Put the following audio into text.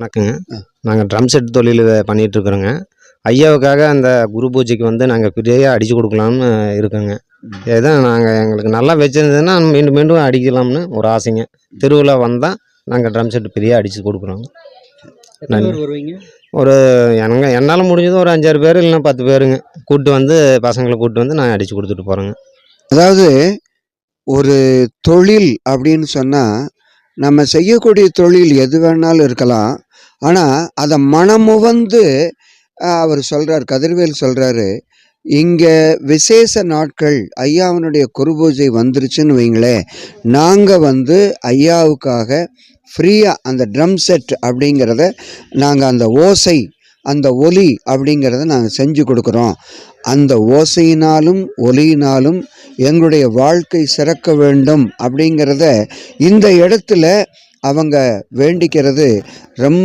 வணக்கங்க. நாங்கள் drum set தொழில் பண்ணிட்டு இருக்கிறோங்க ஐயாவுக்காக அந்த குரு பூஜைக்கு வந்து நாங்கள் ஃப்ரீயாக அடித்து கொடுக்கலாம்னு இருக்கோங்க. ஏதோ நாங்கள் எங்களுக்கு நல்லா வச்சிருந்ததுன்னா மீண்டும் மீண்டும் அடிக்கலாம்னு ஒரு ஆசைங்க. திருவிழா வந்தால் நாங்கள் ட்ரம் செட் ஃப்ரீயாக அடித்து கொடுக்குறோம். ஒரு எனக்கு என்னால் முடிஞ்சது ஒரு அஞ்சாறு பேர் இல்லைன்னா பத்து பேருங்க. கூப்பிட்டு வந்து பசங்களை கூப்பிட்டு வந்து நான் அடித்து கொடுத்துட்டு போகிறேங்க அதாவது ஒரு தொழில் அப்படின்னு சொன்னால் நம்ம செய்யக்கூடிய தொழில் எது வேணாலும் இருக்கலாம். ஆனால் அதை மனமுவந்து அவர் சொல்கிறார் கதிர்வேல் சொல்கிறாரு இங்கே விசேஷ நாட்கள் ஐயாவினுடைய குருபூஜை வந்துருச்சுன்னு வைங்களேன் நாங்கள் வந்து ஐயாவுக்காக ஃப்ரீயாக அந்த ட்ரம் செட் அப்படிங்கிறத நாங்கள் அந்த ஓசை அந்த ஒலி அப்படிங்கிறத நாங்கள் செஞ்சு கொடுக்குறோம். அந்த ஓசையினாலும் ஒலியினாலும் எங்களுடைய வாழ்க்கை சிறக்க வேண்டும் அப்படிங்கிறத இந்த இடத்துல அவங்க வேண்டிக்கிறது ரொம்ப